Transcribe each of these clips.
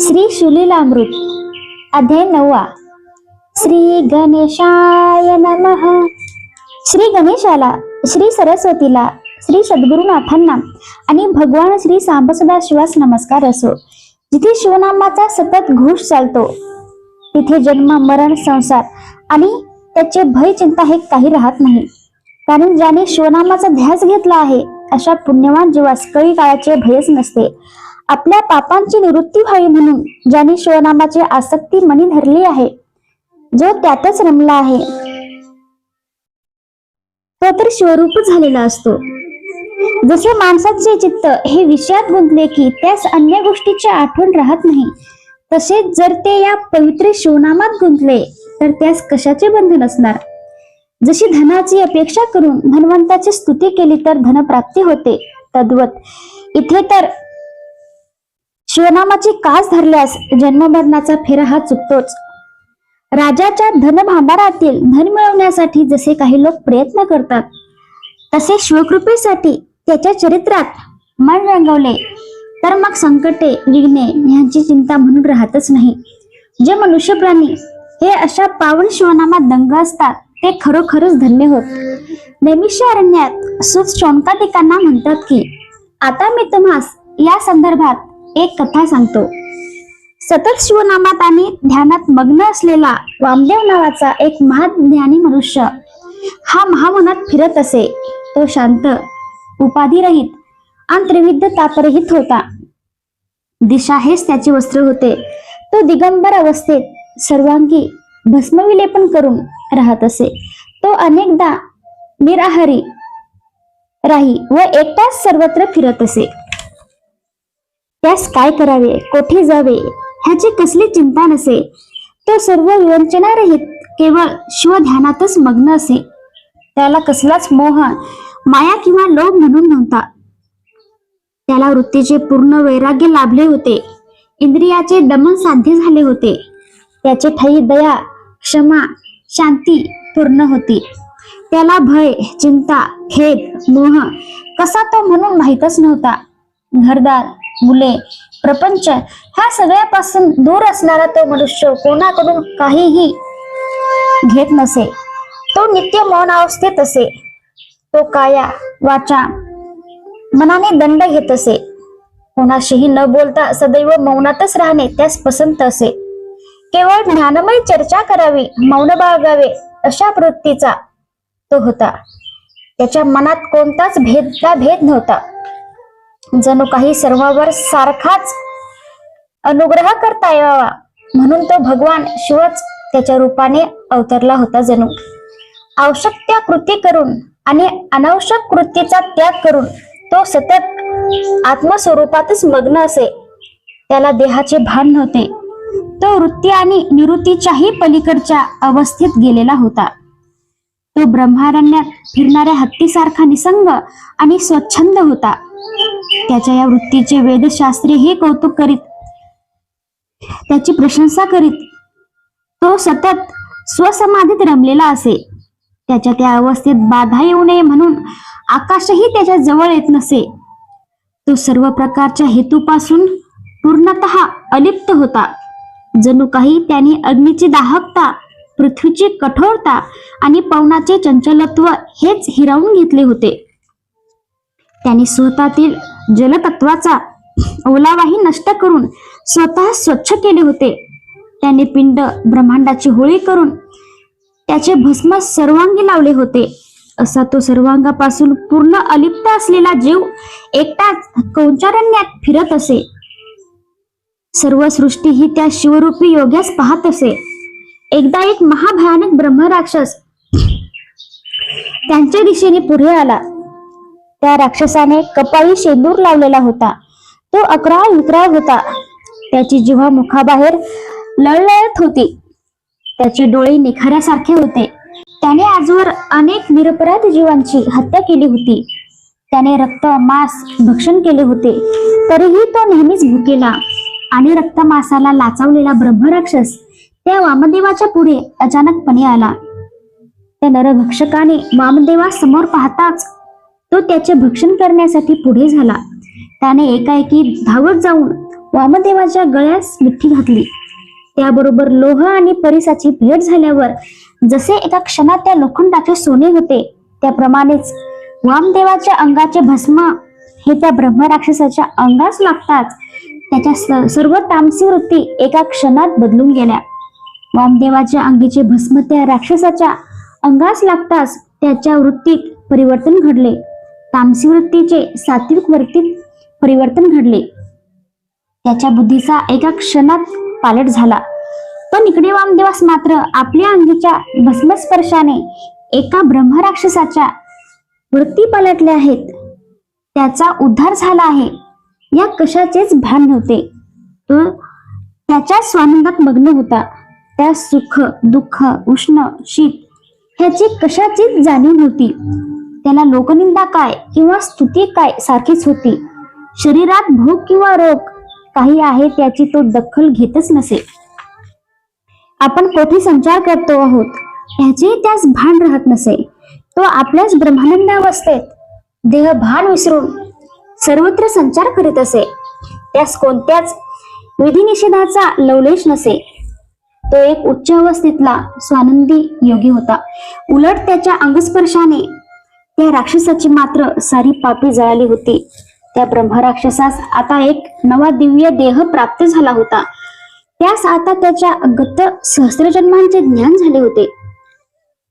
श्री सुलीलामृत अध्याय नववा. श्री गणेशाय नम. श्री गणेशाला श्री सरस्वतीला श्री सद्गुरुनाथांना आणि भगवान श्री सांबसदा शिवास नमस्कार असो. जिथे शिवनामाचा सतत घोष चालतो तिथे जन्म मरण संसार आणि त्याचे भय चिंता हे काही राहत नाही. कारण ज्याने शिवनामाचा ध्यास घेतला आहे अशा पुण्यवान जीवास कळी काळाचे भयच नसते. आपल्या पापांची निवृत्ती व्हावी म्हणून ज्याने शिवनामाची आसक्ती मनी धरली आहे जो त्यातच रमला आहे तो तर शिवरूप झालेला असतो. जसे माणसाचे चित्त हे विषयात गुंतले की त्यास अन्य गोष्टीची आठवण राहत नाही तसेच जर ते या पवित्र शिवनामात गुंतले तर त्यास कशाचे बंधन असणार? जशी धनाची अपेक्षा करून धनवंताची स्तुती केली तर धनप्राप्ती होते तद्वत इथे तर शिवनामाची कास धरल्यास जन्ममरणाचा फेरा हा चुकतोच. राजाच्या धनभांडारातील धन मिळवण्यासाठी जसे काही लोक प्रयत्न करतात तसे शिवकृपेसाठी त्याच्या चरित्रात मन रंगवले. तर मग संकटे विघ्ने यांची चिंता म्हणून राहतच नाही. जे मनुष्य प्राणी हे अशा पावन शिवनामात दंग असतात ते खरोखरच धन्य होत. नैमिष्य अरण्यात सुत शौनकादिकांना म्हणतात की आता मी तुम्हास या संदर्भात एक कथा सांगतो. सतत शिवनामात आणि ध्यानात मग्न असलेला वामदेव नावाचा एक महाज्ञानी मनुष्य हा महामनात फिरत असे. तो शांत उपाधिरहित आणि त्रिविध तापरहित होता. दिशा हेच त्याचे वस्त्र होते. तो दिगंबर अवस्थेत सर्वांगी भस्मविलेपन करून राहत असे. तो अनेकदा निराहारी राही व एकटाच सर्वत्र फिरत असे. त्यास काय करावे? कोठे जावे? ह्याची कसली चिंता नसे. तो सर्व विवंचनारहित केवळ शिवध्यानातच मग्न असे. त्याला कसलाच मोह माया किंवा लोभ म्हणून नव्हता. त्याला वृत्तीचे पूर्ण वैराग्य लाभले होते. इंद्रियाचे दमन साध्य झाले होते. त्याचे ठाई दया क्षमा शांती पूर्ण होती. त्याला भय चिंता खेद मोह कसा तो म्हणून माहीतच नव्हता. घरदार मुले. प्रपंच ह्या सगळ्यापासून दूर असणारा तो मनुष्य कोणाकडून काहीही घेत नसे. तो नित्य मौन अवस्थेत असे. तो काया वाचा मनाने दंड घेत असे. कोणाशीही न बोलता सदैव मौनातच राहणे त्यास पसंत असे. केवळ ज्ञानमय चर्चा करावी मौन बाळगावे अशा वृत्तीचा तो होता. त्याच्या मनात कोणताच भेद भेद नव्हता. जणू काही सर्वावर सारखाच अनुग्रह करता यावा. म्हणून तो भगवान शिवच त्याच्या रूपाने अवतरला होता जणू. आवश्यक त्या कृती करून आणि अनावश्यक कृतीचा त्याग करून तो सतत आत्मस्वरूपातच मग्न असे. त्याला देहाचे भान नव्हते. तो वृत्ती आणि निवृत्तीच्याही पलीकडच्या अवस्थेत गेलेला होता. तो ब्रह्मारण्यात फिरणाऱ्या हत्तीसारखा निसंग आणि स्वच्छंद होता. त्याच्या या वृत्तीचे वेदशास्त्री हे कौतुक करीत त्याची प्रशंसा करीत तो सतत स्वसमाधीत रमलेला असे. त्याच्या त्या अवस्थेत बाधा येऊ नये म्हणून आकाशही त्याच्याजवळ येत नसे. तो सर्व प्रकारच्या हेतूपासून पूर्णत अलिप्त होता. जणू काही त्याने अग्नीची दाहकता पृथ्वीची कठोरता आणि पवनाचे चंचलत्व हेच हिरावून घेतले होते. त्याने स्वतःतील जलतत्वाचा ओलावाही नष्ट करून स्वतः स्वच्छ केले होते. त्याने पिंड ब्रह्मांडाची होळी करून त्याचे भस्म सर्वांगी लावले होते. असा तो सर्वांगापासून पूर्ण अलिप्त असलेला जीव एकटाच कौचारण्यात फिरत असे. सर्व सृष्टी ही त्या शिवरूपी योग्यास पाहत असे. एकदा एक महाभयानक ब्रह्मराक्षस त्यांच्या दिशेने पुढे आला. त्या राक्षसाने कपाळी शेंदूर लावलेला होता. तो अकरा विकराळ होता. त्याची जिव्हा मुखाबाहेर लळलळत होती त्याचे डोळे निखाऱ्यासारखे होते. त्याने आजवर अनेक निरपराध जीवांची हत्या केली होती. त्याने रक्त मांस भक्षण केले होते. तरीही तो नेहमीच भुकेला आणि रक्त मासाला लाचावलेला ब्रह्मराक्षस त्या वामदेवाच्या पुढे अचानकपणे आला. त्या नरभक्षकाने वामदेवा समोर पाहताच तो त्याचे भक्षण करण्यासाठी पुढे झाला. त्याने एकाएकी धावत जाऊन वामदेवाच्या गळ्यास मिठी घातली. त्याबरोबर लोह आणि परिसाची भेट झाल्यावर जसे एका क्षणात त्या लोखंडाचे सोने होते त्याप्रमाणेच वामदेवाच्या अंगाचे भस्म हे त्या ब्रह्मराक्षसाच्या अंगास लागताच त्याच्या सर्व तामसी वृत्ती एका क्षणात बदलून गेल्या. वामदेवाच्या अंगीचे भस्म त्या राक्षसाच्या अंगास लागताच त्याच्या वृत्तीत परिवर्तन घडले. तामसी वृत्तीचे सात्विक वृत्तीत परिवर्तन घडले. त्याच्या बुद्धीचा एका क्षणात पालट झाला. पण इकडे वामदेवास मात्र आपल्या अंगीच्या भस्मस्पर्शाने एका ब्रह्मराक्षसाच्या वृत्ती पलटल्या आहेत. त्याचा उद्धार झाला आहे. या कशाचेच भान नव्हते. तो त्याच्या स्वानंदात मग्न होता. त्या सुख दुःख उष्ण शीत ह्याची कशाचीच जाणीव नव्हती. त्याला लोकनिंदा काय किंवा स्तुती काय सारखीच होती. शरीरात भूक किंवा रोग काही आहे त्याची तो दखल घेतच नसे. आपण कोठे संचार करतो आहोत त्याचे त्यास भान राहत नसे. तो आपल्याच ब्रह्मानंद अवस्थेत देह भान विसरून सर्वत्र संचार करीत असे. त्यास कोणत्याच विधिनिषेधाचा लवलेश नसे. तो एक उच्च अवस्थेतला स्वानंदी योगी होता. उलट त्याच्या अंगस्पर्शाने त्या राक्षसाची मात्र सारी पापी जळाली होती. त्या ब्रह्मराक्षसास आता एक नवा दिव्य देह प्राप्त झाला होता. त्यास आता त्याच्या गत सहस्त्रजन्मांचे ज्ञान झाले होते.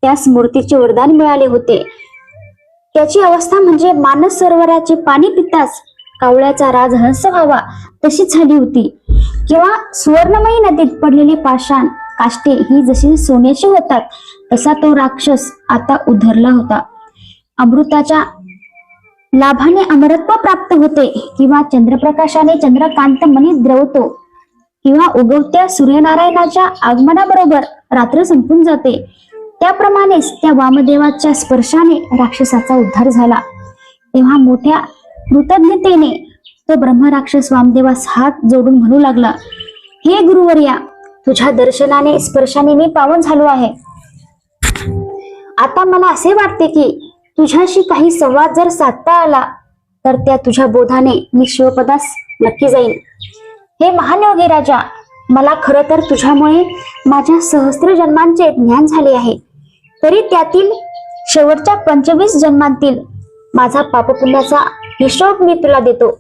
त्यास मूर्तीचे वरदान मिळाले होते. त्याची अवस्था म्हणजे मानस सरोवराचे पाणी पिताच कावळ्याचा राजहंस व्हावा तशीच झाली होती. किंवा सुवर्णमयी नदीत पडलेले पाषाण काष्टे ही जशी सोन्याची होतात तसा तो राक्षस आता उधरला होता. अमृताच्या लाभाने अमरत्व प्राप्त होते किंवा चंद्रप्रकाशाने चंद्रकांत मनी द्रवतो किंवा उगवत्या सूर्यनारायणाच्या आगमनाबरोबर रात्र संपून जाते. त्याप्रमाणेच त्या वामदेवाच्या स्पर्शाने राक्षसाचा उद्धार झाला. तेव्हा मोठ्या कृतज्ञतेने तो ब्रह्मराक्षस वामदेवास हात जोडून म्हणू लागला हे गुरुवर्या तुझ्या दर्शनाने स्पर्शाने मी पावन झालो आहे. आता मला असे वाटते की तुझ्याशी काही संवाद जर साधता आला तर त्या तुझ्या बोधाने मी शिवपदास नक्की जाईन. हे महानयोगी राजा मला खरं तर तुझ्यामुळे माझ्या सहस्त्र जन्मांचे ज्ञान झाले आहे. तरी त्यातील शेवटच्या पंचवीस जन्मांतील माझा पापपुण्याचा हिशोब मी तुला देतो.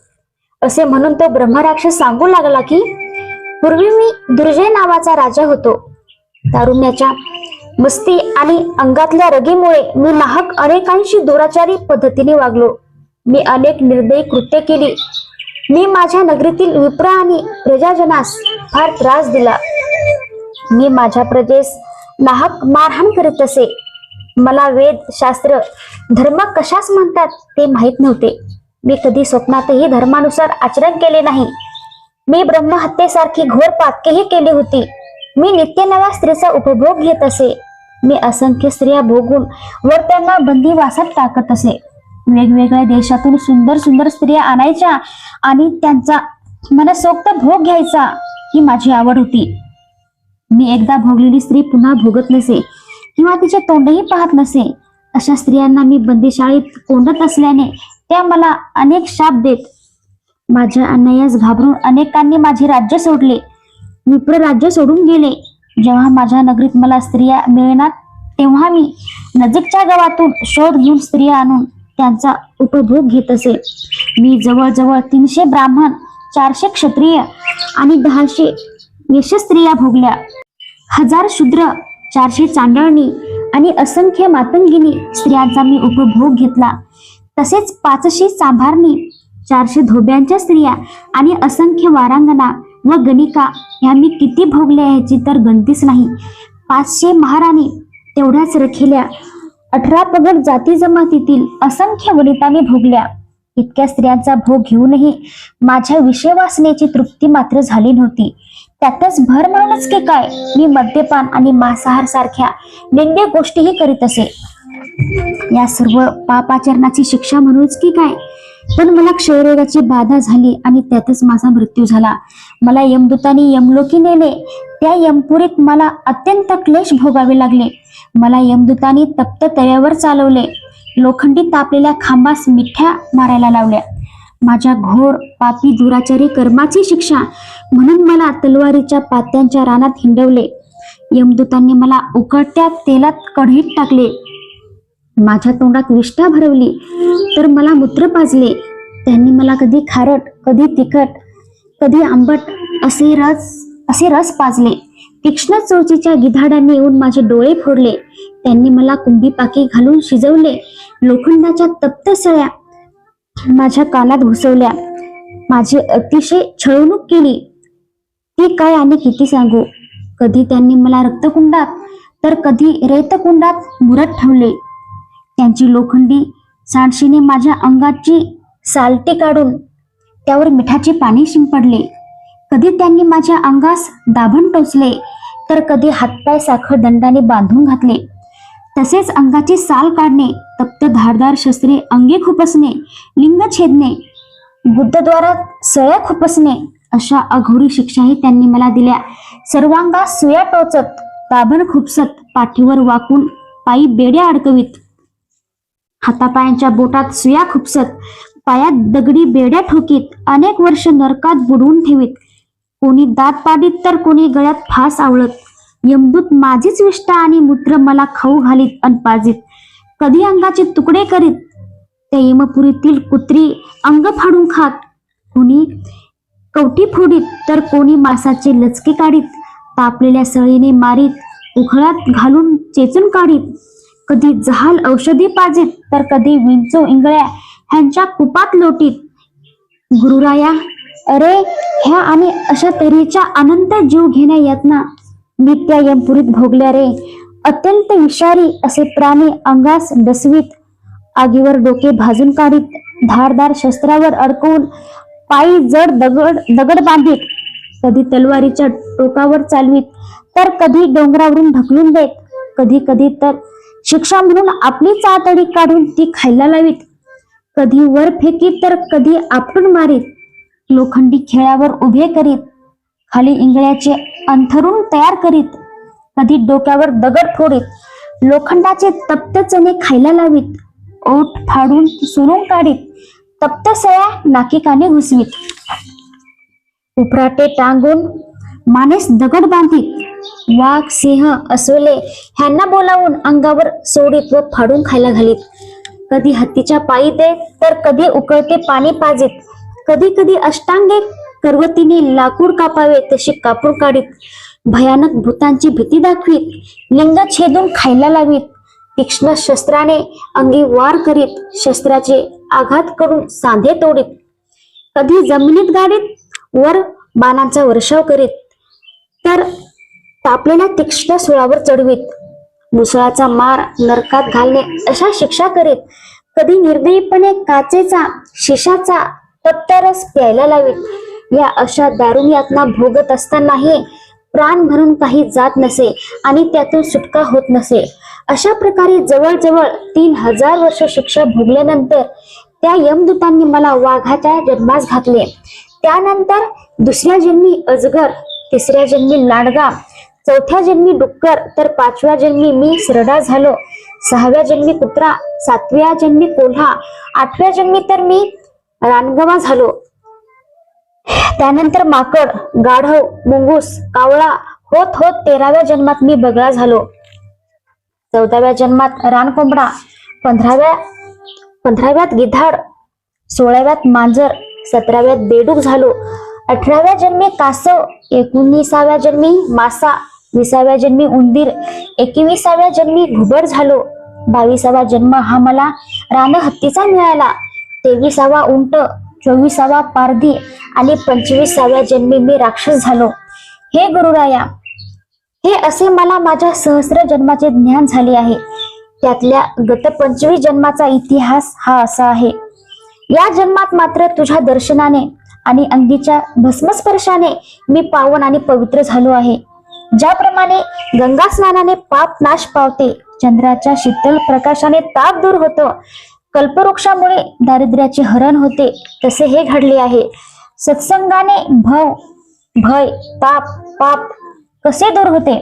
असे म्हणून तो ब्रह्मराक्षस सांगू लागला की पूर्वी मी दुर्जय नावाचा राजा होतो. तारुण्याच्या मस्ती आणि अंगातल्या रगीमुळे मी नाहक अनेकांशी दुराचारी पद्धतीने वागलो. मी अनेक निर्दयी कृत्य केली. मी माझ्या नगरीतील विप्र आणि प्रजाजनास फार त्रास दिला. मी माझ्या प्रजेस नाहक मारहाण करीत असे. मला वेद शास्त्र धर्म कशास म्हणतात ते माहीत नव्हते. मी कधी स्वप्नातही धर्मानुसार आचरण केले नाही. मी ब्रह्महत्येसारखी घोर पातकेही केली होती. मी नित्य नव्या स्त्रीचा उपभोग घेत असे. मी असंख्य स्त्रिया भोगून वर त्यांना बंदीवासात टाकत असे. वेगवेगळ्या देशातून सुंदर सुंदर स्त्रिया आणायच्या आणि त्यांचा मनसोक्त भोग घ्यायचा ही माझी आवड होती. मी एकदा भोगलेली स्त्री पुन्हा भोगत नसे किंवा तिचे तोंडही पाहत नसे. अशा स्त्रियांना मी बंदीशाळेत कोंडत असल्याने त्या मला अनेक शाप देत. माझ्या अन्यायास घाबरून अनेकांनी माझे राज्य सोडले. विप्र राज्य सोडून गेले. जेव्हा माझ्या नगरीत मला स्त्रिया मिळणार तेव्हा मी नजीकच्या गावातून शोध घेऊन स्त्रिया आणून त्यांचा उपभोग घेत असे मी जवळजवळ तीनशे ब्राह्मण चारशे क्षत्रिय आणि दहाशे यशस्त्रिया भोगल्या. हजार शूद्र चारशे चांडळणी आणि असंख्य मातंगिनी स्त्रियांचा मी उपभोग घेतला. तसेच पाचशे सांभारणी चारशे धोब्यांच्या स्त्रिया आणि असंख्य वारांगणा व गणिका ह्या मी किती भोगल्या ह्याची तर गणतीच नाही. पाचशे महाराणी तेवढ्याच रखिल्या. अठरा पगड जाती जमातीतील असंख्य वनिताने भोगल्या. इतक्या स्त्रियांचा भोग घेऊनही माझ्या विषय वासनेची तृप्ती मात्र झाली नव्हती. त्यातच भर म्हणूनच की काय? मी मद्यपान आणि मांसाहार सारख्या निंद्य गोष्टीही करीत असे. या सर्व पापाचरणाची शिक्षा म्हणूनच की काय? पण मला क्षयरोगाची बाधा झाली आणि त्यातच माझा मृत्यू झाला. मला यमदूताने यमलोकी नेले. त्या यमपुरीत मला अत्यंत क्लेश भोगावे लागले. मला यमदूताने तप्त तव्यावर चालवले. लोखंडी तापलेल्या खांबास मिठ्या मारायला लावल्या. माझ्या घोर पापी दुराचारी कर्माची शिक्षा म्हणून मला तलवारीच्या पात्यांच्या रानात हिंडवले. यमदूतांनी मला उकळत्या तेलात कढईत टाकले. माझ्या तोंडात विष्ठा भरवली. तर मला मूत्र पाजले. त्यांनी मला कधी खारट कधी तिखट कधी आंबट असे रस असे रस पाजले. तीक्ष्ण चोचीच्या गिधाडांनी येऊन माझे डोळे फोडले. त्यांनी मला कुंभी पाकी घालून शिजवले. लोखंडाच्या तप्त सळ्या माझ्या कानात घुसवल्या. माझी अतिशय छळवणूक केली. ती काय आणि किती सांगू? कधी त्यांनी मला रक्तकुंडात तर कधी रेतकुंडात मुरत ठेवले. त्यांची लोखंडी सांडशीने माझ्या अंगाची सालटे काढून त्यावर मिठाचे पाणी शिंपडले. कधी त्यांनी माझ्या अंगास दाभण टोचले तर कधी हातपाय साखर दंडाने बांधून घातले. तसेच अंगाची साल काढणे तप्त धारदार शस्त्रे अंगी खुपसणे लिंग छेदणे बुद्धद्वारात सळ्या खुपसणे अशा अघोरी शिक्षाही त्यांनी मला दिल्या. सर्वांगा सुया टोचत दाभण खुपसत पाठीवर वाकून पायी बेड्या अडकवीत. हातापायांच्या बोटात सुया खुपसत पायात दगडी बेड्या ठोकीत अनेक वर्ष नरकात बुडवून ठेवीत. कोणी दात पाडीत तर कोणी गळ्यात फास आवळत. यमदूत माझीच विष्ठा आणि मूत्र मला खाऊ घालीत अन पाजीत. कधी अंगाचे तुकडे करीत त्या यमपुरीतील कुत्री अंग फाडून खात. कोणी कवटी फोडीत तर कोणी मासाचे लचके काढीत. तापलेल्या सळीने मारीत उखळात घालून चेचून काढीत. कधी जहाल औषधी पाजीत तर कधी विंचो इंगळ्या ह्यांच्या कुपात लोटीत. गुरुराया अरे ह्या आणि अशा तऱ्हेच्या अनंत जीव घेण्या यातना नित्या यमपुरीत भोगल्या रे. अत्यंत विषारी असे प्राणी अंगास डसवीत आगीवर डोके भाजून काढीत. धारदार शस्त्रावर अडकवून पायी जड दगड दगड बांधीत. कधी तलवारीच्या टोकावर चालवीत तर कधी डोंगरावरून ढकलून देत. कधी कधी तर शिक्षा म्हणून आपली चातडी काढून ती खायला लावीत. कधी वर फेकीत तर कधी आपटून मारीत. लोखंडी खेळावर उभे करीत. खाली इंगळ्याचे अंथरून तयार करीत. कधी डोक्यावर दगड फोडीत. लोखंडाचे तप्त चणे खायला लावीत. ओठ फाडून सुरून काढीत. तप्त सया नाकिकाने घुसवीत. उपराटे टांगून मानेस दगड बांधित वाघ सिंह अस्वले ह्यांना बोलावून अंगावर सोडीत व फाडून खायला घालीत. कधी हत्तीच्या पायी दे तर कधी उकळते पाणी पाजेत. कधी कधी अष्टांगे करवतीने लाकूड कापावे तसे कापूर काढीत. भयानक भूतांची भीती दाखवीत. लिंग छेदून खायला लावीत. तीक्ष्ण शस्त्राने अंगी वार करीत. शस्त्राचे आघात करून सांधे तोडीत. कधी जमिनीत गाडीत वर बाणांचा वर्षाव करीत. तर तापलेल्या तीक्ष्ण सुळावर चढवीत मुसळाचा मार नरकात घालणे अशा शिक्षा करीत कधी निर्दयीपणे काचेचा शिशाचा पत्तरस प्यायला लावीत. या अशा दारुण यातना भोगत असतानाही प्राण भरून काही जात नसे आणि त्यातून सुटका होत नसे. अशा प्रकारे जवळजवळ तीन हजार वर्ष शिक्षा भोगल्यानंतर त्या यमदूतांनी मला वाघाच्या जन्मास घातले. त्यानंतर दुसऱ्या जन्मी अजगर तिसऱ्या जन्मी लांडगा चौथ्या जन्मी डुक्कर तर पाचव्या जन्मी मी सरडा झालो. सहाव्या जन्मी कुत्रा सातव्या जन्मी कोल्हा आठव्या जन्मी तर मी रानगवा झालो. त्यानंतर माकड गाढव मुंगूस कावळा होत होत तेराव्या जन्मात मी बगळा झालो. चौदाव्या जन्मात रानकोंबडा पंधराव्या पंधराव्यात गिधाड सोळाव्यात मांजर सतराव्यात बेडूक झालो. अठराव्या जन्मी कासव एकोणीसाव्या जन्मी मासा विसाव्या जन्मी उंदीर एकविसाव्या जन्मी घुबड झालो. बावीसावा जन्म हा मला रानहत्तीचा मिळाला. तेविसावा उंट चोवीसावा पारधी आणि पंचवीसाव्या जन्मी मी राक्षस झालो. हे गुरुराया हे असे मला माझ्या सहस्र जन्माचे ज्ञान झाले आहे. त्यातल्या गत पंचवीस जन्माचा इतिहास हा असा आहे. या जन्मात मात्र तुझ्या दर्शनाने आणि अंगीच्या भस्मस्पर्शाने मी पावन आणि पवित्र झालो आहे. ज्याप्रमाणे गंगा स्नानाने पाप नाश पावते चंद्राच्या शीतल प्रकाशाने ताप दूर होतो कल्पवृक्षामुळे दारिद्र्याचे हरण होते तसे हे घडले आहे. सत्संगाने भव भय ताप पाप कसे दूर होते?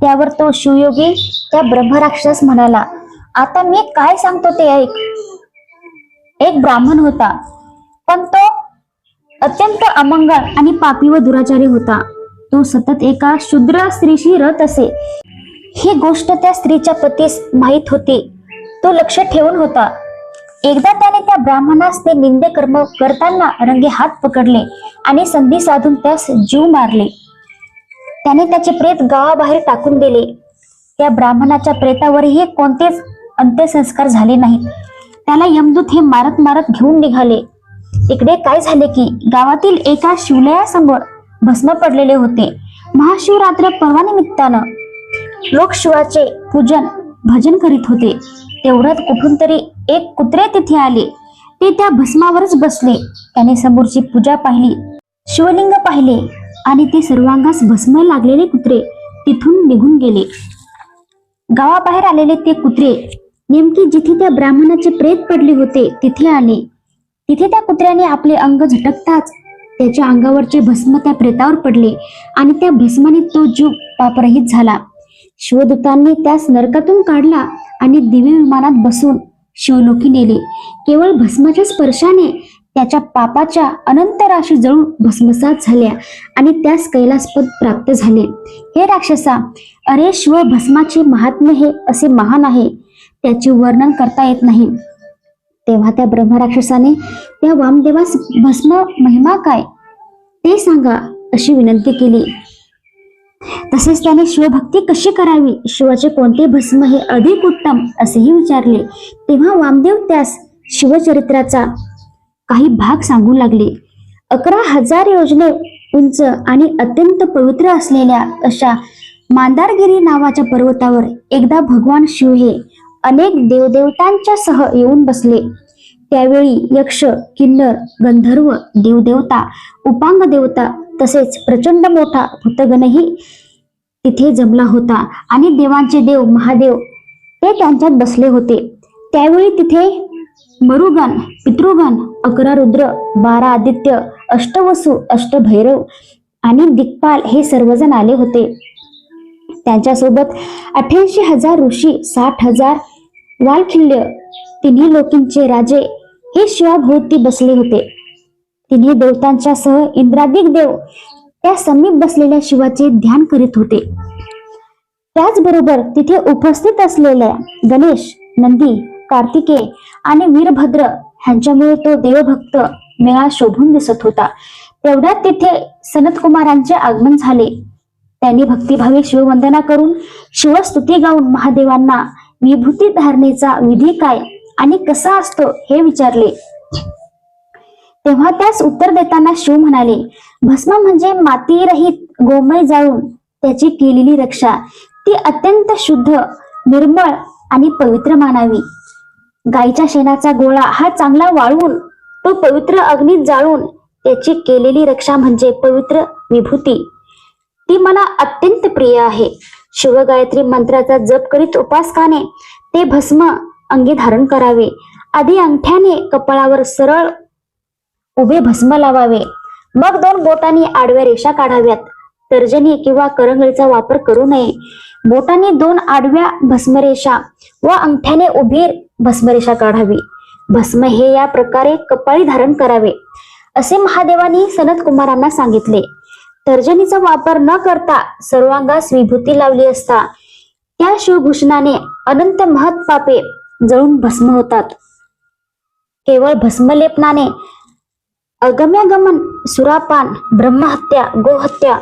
त्यावर तो शिवयोगी त्या ब्रह्मराक्षस म्हणाला आता मी काय सांगतो ते ऐक. एक ब्राह्मण होता पण तो अत्यंत अमंगळ आणि पापी व दुराचारी होता. तो सतत एका शूद्र स्त्रीशी रत असे. ही गोष्ट त्या स्त्रीच्या पतीस माहीत होती. तो लक्ष ठेवून होता. एकदा त्याने त्या ब्राह्मणास ते निंदे कर्म करताना रंगे हात पकडले आणि संधी साधून त्यास जीव मारले. त्याने त्याचे प्रेत गावाबाहेर टाकून दिले. त्या ब्राह्मणाच्या प्रेतावरही कोणतेच अंत्यसंस्कार झाले नाहीत. त्याला यमदूत हे मारत मारत घेऊन निघाले. इकडे काय झाले की गावातील एका शिवलयासमोर भस्म पडलेले होते. महाशिवरात्र पर्वानिमित्तानं लोक शिवाचे पूजन भजन करीत होते. तेवढ्यात कुठून तरी एक कुत्रे तिथे आले. ते त्या भस्मावरच बसले. त्याने समोरची पूजा पाहिली शिवलिंग पाहिले आणि ते सर्वांगास भस्म लागलेले कुत्रे तिथून निघून गेले. गावाबाहेर आलेले ते कुत्रे नेमकी जिथे त्या ब्राह्मणाचे प्रेत पडले होते तिथे आले. तिथे त्या कुत्र्याने आपले अंग झटकताच त्याच्या अंगावरचे भस्म त्या प्रेतावर पडले आणि त्या भस्माने तो जीव पापरहित झाला. शिवदूतांनी त्यास नरकातून काढला आणि दिव्य विमानात बसून शिवलोकी नेले. केवळ भस्माच्या स्पर्शाने त्याच्या पापाच्या अनंत राशी जळून भस्मसात झाल्या आणि त्यास कैलासपद प्राप्त झाले. हे राक्षसा अरे शिव भस्माचे महात्म्य हे असे महान आहे. त्याचे वर्णन करता येत नाही. तेव्हा त्या ब्रह्मराक्षसाने त्या वामदेवास भस्म महिमा काय ते सांगा अशी विनंती केली. तसेच त्याने शिवभक्ती कशी करावी? शिवाचे कोणते भस्म हे अधिक उत्तम? असेही विचारले. तेव्हा वामदेव त्यास शिवचरित्राचा काही भाग सांगू लागले. अकरा हजार योजने उंच आणि अत्यंत पवित्र असलेल्या अशा मांदारगिरी नावाच्या पर्वतावर एकदा भगवान शिव हे अनेक देवदेवतांच्या सह येऊन बसले. त्यावेळी यक्ष किन्नर गंधर्व देवदेवता उपांग देवता तसेच प्रचंड मोठा भूतगणही तिथे जमला होता आणि देवांचे देव महादेव ते त्यांच्यात बसले होते. त्यावेळी तिथे मरुगण पितृगण अकरा रुद्र बारा आदित्य अष्टवसु अष्टभैरव आणि दिग्पाल हे सर्वजण आले होते. त्यांच्यासोबत अठ्ठ्याऐंशी हजार ऋषी साठ हजार वालखिल्य तिन्ही लोकींचे राजे हे शिवाभोवती बसले होते. तिन्ही देवतांच्या सह इंद्रादिक देव त्या समीप बसलेल्या शिवाचे ध्यान करीत होते. त्याचबरोबर तिथे उपस्थित असलेल्या गणेश नंदी कार्तिकेय आणि वीरभद्र ह्यांच्यामुळे तो देवभक्त मेळा शोभून दिसत होता. तेवढ्यात तिथे सनतकुमारांचे आगमन झाले. त्यांनी भक्तिभावी शिववंदना करून शिवस्तुती गाऊन महादेवांना विभूती धारणेचा विधी काय आणि कसा असतो हे विचारले. तेव्हा त्यास उत्तर देताना शिव म्हणाले भस्म म्हणजे मातीरहित गोमय जाळून त्याची केलेली रक्षा. ती अत्यंत शुद्ध निर्मळ आणि पवित्र मानावी. गायीच्या शेणाचा गोळा हा चांगला वाळवून तो पवित्र अग्नीत जाळून त्याची केलेली रक्षा म्हणजे पवित्र विभूती. ती मला अत्यंत प्रिय आहे. शिवगायत्री मंत्राचा जप करीत उपासकाने ते भस्म अंगी धारण करावे. आधी अंगठ्याने कपाळावर सरळ उभे भस्म लावावे. मग दोन बोटांनी आडव्या रेषा काढाव्यात. तर्जनी किंवा करंगळीचा वापर करू नये. बोटांनी दोन आडव्या भस्मरेषा व अंगठ्याने उभी भस्मरेषा काढावी. भस्म हे या प्रकारे कपाळी धारण करावे. असे महादेवानी सनत कुमारांना सांगितले. तर्जनीचा वापर न करता सर्वांगास विभूती लावली असता त्या शिवभूषणाने अनंत महत् पापे जळून भस्म होतात. केवळ भस्मलेपनाने अगम्यागमन सुरापान ब्रह्महत्या गोहत्या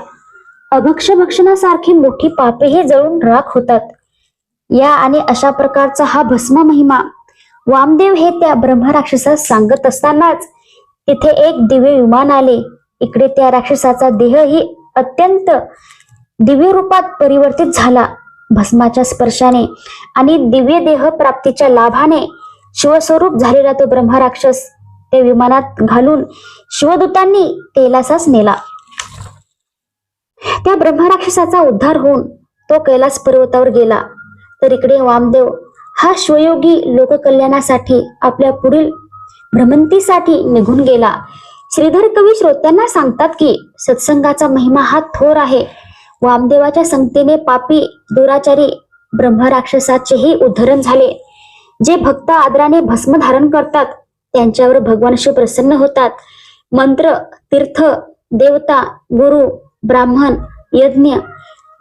अभक्ष भक्षणासारखी मोठी पापेही जळून राख होतात. या आणि अशा प्रकारचा हा भस्म महिमा वामदेव हे त्या ब्रह्मराक्षसास सांगत असतानाच तिथे एक दिव्य विमान आले. इकडे त्या राक्षसाचा देहही अत्यंत दिव्य रूपात परिवर्तित झाला. भस्माच्या स्पर्शाने आणि दिव्य देह प्राप्तीच्या लाभाने शिवस्वरूप झालेला तो ब्रह्मराक्षस ते विमानात घालून शिवदूतांनी कैलासास नेला. त्या ब्रह्मराक्षसाचा उद्धार होऊन तो कैलास पर्वतावर गेला. तर इकडे वामदेव हा शिवयोगी लोककल्याणासाठी आपल्या पुढील भ्रमंतीसाठी निघून गेला. श्रीधर कवी श्रोत्यांना सांगतात की सत्संगाचा महिमा हा थोर आहे. वामदेवाच्या संगतीने पापी दुराचारी ब्रह्मराक्षसाचेही उद्धरण झाले. जे भक्त आदराने भस्म धारण करतात त्यांच्यावर भगवान शिव प्रसन्न होतात. मंत्र तीर्थ देवता गुरु ब्राह्मण यज्ञ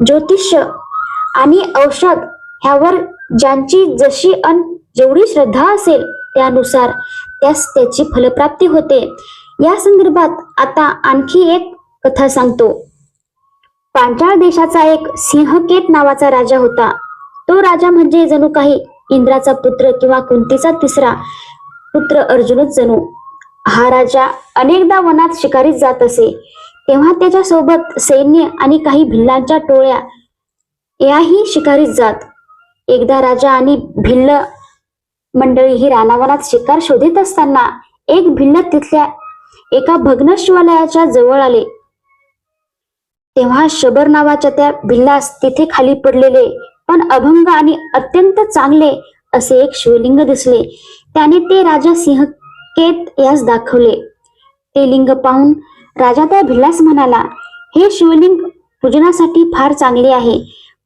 ज्योतिष आणि औषध ह्यावर ज्यांची जशी अन जेवढी श्रद्धा असेल त्यानुसार त्यास त्याची फलप्राप्ती होते. या संदर्भात आता आणखी एक कथा सांगतो. पांचाळ देशाचा एक सिंहकेत नावाचा राजा होता. तो राजा म्हणजे जणू काही इंद्राचा पुत्र किंवा कुंतीचा तिसरा पुत्र अर्जुनच जणू. हा राजा अनेकदा वनात शिकारीत जात असे. तेव्हा त्याच्या सोबत सैन्य आणि काही भिल्लांच्या टोळ्या याही शिकारीत जात. एकदा राजा आणि भिल्ल मंडळी ही रानावनात शिकार शोधित असताना एक भिल्ल तिथल्या एका भग्न शिवालयाच्या जवळ आले. तेव्हा शबर नावाच्या त्या भिल्लास तिथे खाली पडलेले पण अभंग आणि अत्यंत चांगले असे एक शिवलिंग दिसले. त्याने ते राजा सिंहकेत यास दाखवले. ते लिंग पाहून राजा त्या भिल्लास म्हणाला हे शिवलिंग पूजनासाठी फार चांगले आहे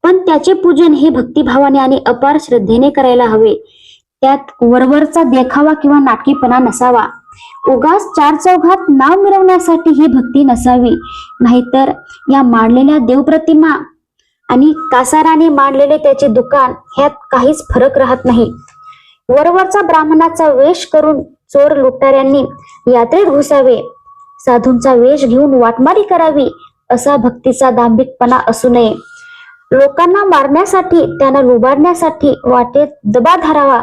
पण त्याचे पूजन हे भक्तिभावाने आणि अपार श्रद्धेने करायला हवे. त्यात वरवरचा देखावा किंवा नाटकीपणा नसावा. उगाच चार चौघात नाव मिळवण्यासाठी ही भक्ती नसावी. नाहीतर या मांडलेल्या देवप्रतिमा आणि कासाराने मांडलेले त्याचे दुकान ह्यात काहीच फरक राहत नाही. वरवरचा ब्राह्मणाचा वेश करून चोर लुटाऱ्यांनी यात्रेत घुसावे. साधूंचा वेश घेऊन वाटमारी करावी असा भक्तीचा दांभिकपणा असू नये. लोकांना मारण्यासाठी त्यांना लुबाडण्यासाठी वाटेत दबा धरावा.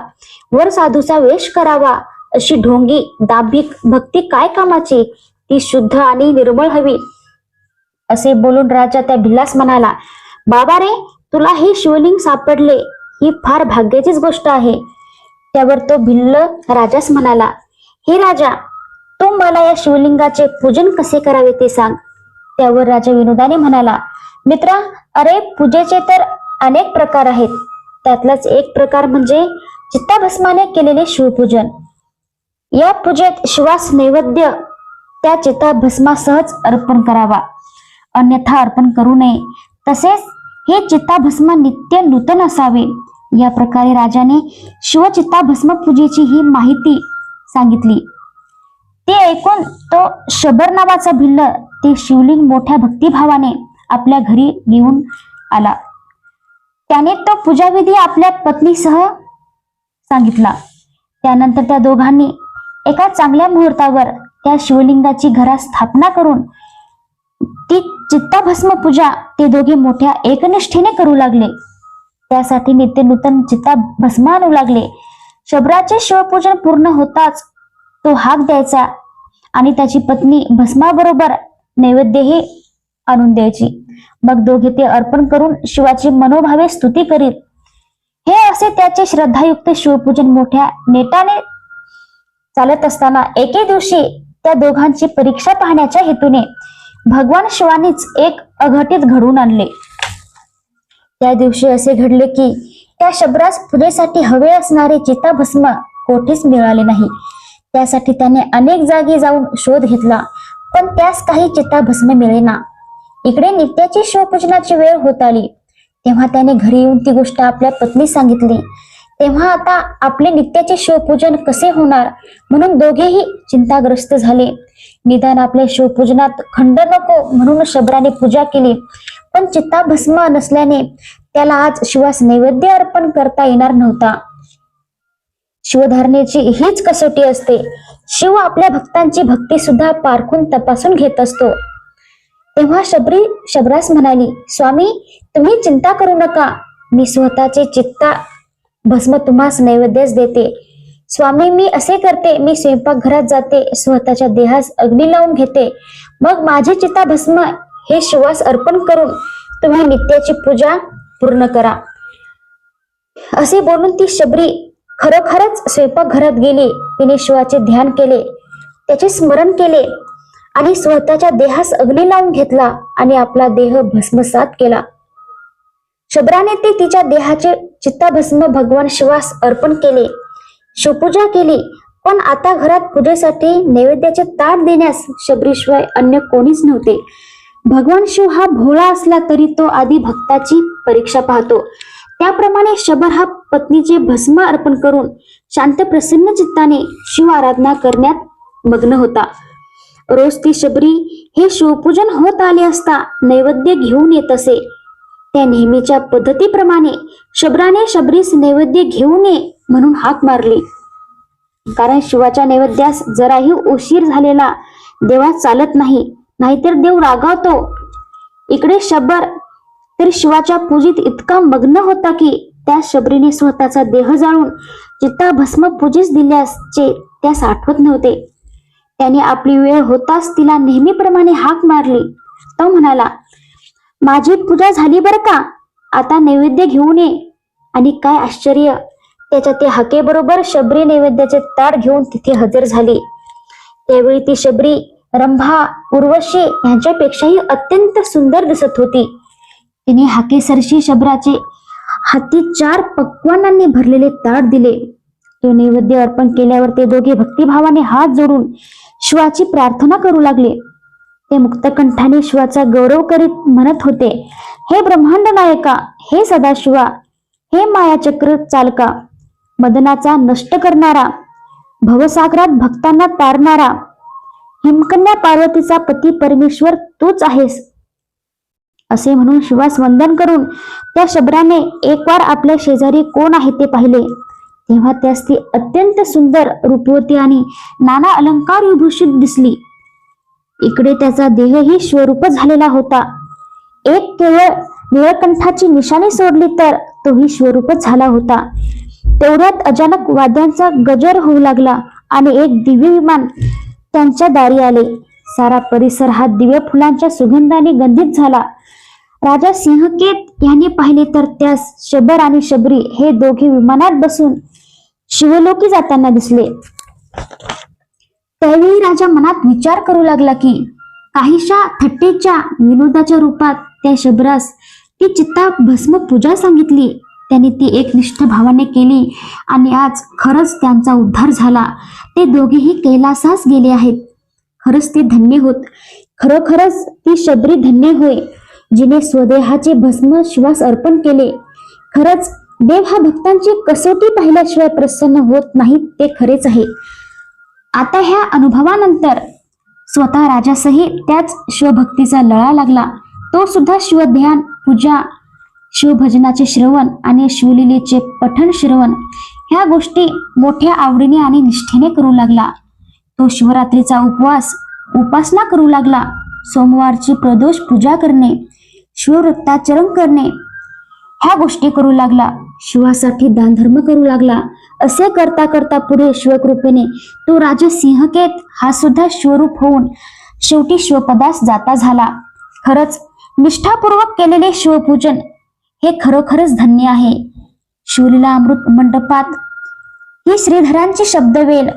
वर साधूचा वेश करावा. अशी ढोंगी दाभिक भक्ती काय कामाची? ती शुद्ध आणि निर्मळ हवी. असे बोलून राजा त्या भिल्लास म्हणाला बाबा रे तुला हे शिवलिंग सापडले ही फार भाग्याचीच गोष्ट आहे. त्यावर तो भिल्ल राजास म्हणाला हे राजा तू मला या शिवलिंगाचे पूजन कसे करावे ते सांग. त्यावर राजा विनोदाने म्हणाला मित्रा अरे पूजेचे तर अनेक प्रकार आहेत. त्यातलाच एक प्रकार म्हणजे चित्ताभस्माने केलेले शिवपूजन. या पूजेत श्वास नैवेद्य त्या चित्ताभस्मासहच अर्पण करावा. अन्यथा अर्पण करू नये. तसेच हे चित्ताभस्म नित्य नूतन असावे. या प्रकारे राजाने शिवचित्ताभस्म पूजेची ही माहिती सांगितली. ते ऐकून तो शबर नावाचा भिल्ल ते शिवलिंग मोठ्या भक्तिभावाने आपल्या घरी घेऊन आला. त्याने तो पूजाविधी आपल्या पत्नीसह सांगितला. त्यानंतर त्या दोघांनी एका चांगल्या मुहूर्तावर त्या शिवलिंगाची घरात स्थापना करून ती चित्ताभस्म पूजा ते दोघे मोठ्या एकनिष्ठेने करू लागले. त्यासाठी नित्य नूतन चित्ताभस्म आणू लागले. शबराचे शिवपूजन पूर्ण होताच तो हाक द्यायचा आणि त्याची पत्नी भस्माबरोबर नैवेद्यही आणून द्यायची. मग दोघे ते अर्पण करून शिवाची मनोभावे स्तुती करीत. हे असे त्याचे श्रद्धायुक्त शिवपूजन मोठ्या नेटाने चालत असताना एके दिवशी त्या दोघांची परीक्षा पाहण्याच्या हेतूने भगवान शिवानीच एक अघटित घडवून आणले. त्या दिवशी असे घडले की त्या शबरास पुरेसाठी हवे असणारे चिताभस्म कोठेच मिळाले नाही. त्यासाठी त्याने अनेक जागी जाऊन शोध घेतला पण त्यास काही चिताभस्म मिळेना. इकडे नित्याची शिवपूजनाची वेळ होत आली. तेव्हा त्याने घरी येऊन ती गोष्ट आपल्या पत्नी सांगितली. तेव्हा आता आपले नित्याचे शिवपूजन कसे होणार? म्हणून दोघेही चिंताग्रस्त झाले. निदान आपल्या शिवपूजनात खंड नको म्हणून शबराने पूजा केली. पण चित्ताभस्म नसल्याने त्याला आज शिवास नैवेद्य अर्पण करता येणार नव्हता. शिवधारणेची हीच कसोटी असते. शिव आपल्या भक्तांची भक्ती सुद्धा पारखून तपासून घेत असतो. तेव्हा शबरी शबरास म्हणाली स्वामी तुम्ही चिंता करू नका. मी स्वतःचे चित्ता भस्म तुम्हास नैवेद्यच देते. स्वामी मी असे करते मी स्वयंपाकघरात जाते स्वतःच्या देहास अग्नी लावून घेते. मग माझे चिता भस्म हे शिवास अर्पण करून तुम्ही नित्याची पूजा पूर्ण करा. असे बोलून ती शबरी खरोखरच स्वयंपाकघरात गेली. तिने शिवाचे ध्यान केले. त्याचे स्मरण केले आणि स्वतःच्या देहास अग्नी लावून घेतला आणि आपला देह भस्मसात केला. शबराने ते तिच्या देहाचे चित्ताभस्म भगवान शिवास अर्पण केले. शिवपूजा केली. पण आता घरात पूजेसाठी नैवेद्याचे ताट देण्यास शबरीशिवाय अन्य कोणीच नव्हते. भगवान शिव हा भोळा असला तरी तो आधी भक्ताची परीक्षा पाहतो. त्याप्रमाणे शबर हा पत्नीचे भस्म अर्पण करून शांत प्रसन्न चित्ताने शिव आराधना करण्यात मग्न होता. रोज ती शबरी हे शिवपूजन होत आले असता नैवेद्य घेऊन येत असे. त्या नेहमीच्या पद्धतीप्रमाणे शबराने शबरीस नैवेद्य घेऊ नये म्हणून हाक मारली. कारण शिवाच्या नैवेद्यास जराही उशीर झालेला देवा चालत नाही नाहीतर देव रागावतो. इकडे शबर तर शिवाच्या पूजेत इतका मग्न होता की त्या शबरीने स्वतःचा देह जाळून चित्ता भस्म पूजेस दिल्याचे त्यास आठवत नव्हते. त्याने आपली वेळ होताच तिला नेहमीप्रमाणे हाक मारली. तो म्हणाला माझी पूजा झाली बरं का? आता नैवेद्य घेऊन ये. आणि काय आश्चर्य त्याच्या ते हाकेबरोबर शबरी नैवेद्याचे ताट घेऊन तिथे हजर झाली. त्यावेळी ती शबरी रंभा उर्वशी यांच्यापेक्षाही अत्यंत सुंदर दिसत होती. तिने हाकेसरशी शबराचे हाती चार पक्वानांनी भरलेले ताट दिले. तो नैवेद्य अर्पण केल्यावर ते दोघे भक्तिभावाने हात जोडून शिवाची प्रार्थना करू लागले. ते मुक्तकंठाने शिवाचा गौरव करीत म्हणत होते हे ब्रह्मांड नायका हे सदाशिवा हे मायाचक्र चालका मदनाचा नष्ट करणारा भवसागरात भक्तांना तारणारा हिमकन्या पार्वतीचा पती परमेश्वर तूच आहेस. असे म्हणून शिवास वंदन करून त्या शबराने एक वार आपल्या शेजारी कोण आहे ते पाहिले. तेव्हा त्यास ती अत्यंत सुंदर रूपवती आणि नाना अलंकार विभूषित दिसली. इकडे त्याचा देहही स्वरूप झालेला होता. एक केवळ निळकंठाची निशाणी सोडली तर तोही स्वरूपच झाला होता. तेवढ्यात अचानक वाद्यांचा गजर होऊ लागला आणि एक दिव्य विमान त्यांच्या दारी आले. सारा परिसर हा दिव्य फुलांच्या सुगंधाने गंधित झाला. राजा सिंहकेत यांनी पाहिले तर त्यास शबर आणि शबरी हे दोघे विमानात बसून शिवलोकी जाताना दिसले. त्यावेळी राजा मनात विचार करू लागला की काहीशा थट्टेच्या विनोदाच्या रूपात त्या शबरास ती चित्ता भस्म पूजा सांगितली. त्याने ती एकनिष्ठ भावाने केली आणि आज खरंच त्यांचा उद्धार झाला. ते दोघेही कैलासास गेले आहेत. खरंच ते धन्य होत. खरोखरच ती शबरी धन्य होय जिने स्वदेहाचे भस्म श्वास अर्पण केले. खरंच देव हा भक्तांची कसोटी पाहिल्याशिवाय प्रसन्न होत नाही ते खरेच आहे. आता ह्या अनुभवानंतर स्वतः राजासही त्याच शिवभक्तीचा लळा लागला. तो सुद्धा शिवध्यान पूजा शिवभजनाचे श्रवण आणि शिवलीलेचे पठण श्रवण ह्या गोष्टी मोठ्या आवडीने आणि निष्ठेने करू लागला. तो शिवरात्रीचा उपवास उपासना करू लागला. सोमवारची प्रदोष पूजा करणे शिववृत्ताचरण करणे ह्या गोष्टी करू लागला. शिवासाठी दानधर्म करू लागला. असे करता करता पुढे शिवकृपेने तो राजा सिंहकेत हा सुद्धा शिवरूप होऊन शेवटी शिवपदास जाता झाला. खरंच निष्ठापूर्वक केलेले शिवपूजन हे खरोखरच धन्य आहे. शिवलीला अमृत मंडपात ही श्रीधरांची शब्दवेल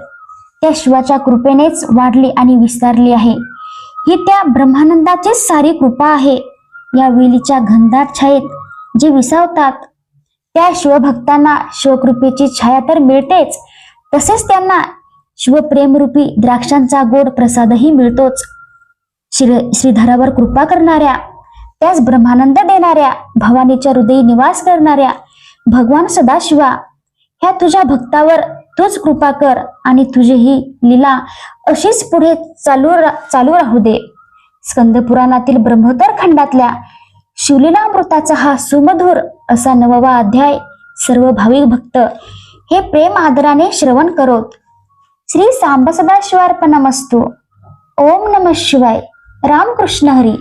त्या शिवाच्या कृपेनेच वाढली आणि विस्तारली आहे. ही त्या ब्रह्मानंदाचीच सारी कृपा आहे. या वेलीच्या घनदाट छायेत जे विसावतात त्या शिवभक्तांना शिवकृपेची छाया तर मिळतेच. तसेच त्यांना शिवप्रेमरूपी द्राक्षांचा गोड प्रसादही मिळतोच. श्री श्रीधरावर कृपा करणाऱ्या त्याच ब्रह्मानंद देणाऱ्या भवानीच्या हृदयी निवास करणाऱ्या भगवान सदाशिवा ह्या तुझ्या भक्तावर तूच कृपा कर आणि तुझी ही लीला अशीच पुढे चालू रा- चालू राहू दे. स्कंद पुराणातील ब्रह्मोत्तर खंडातल्या शिवलीलामृताचा हा सुमधुर असा नववा अध्याय सर्व भाविक भक्त हे प्रेम आदराने श्रवण करोत. श्री सांब सदाशिवार्पणमस्तू ओम नम शिवाय. रामकृष्ण हरी.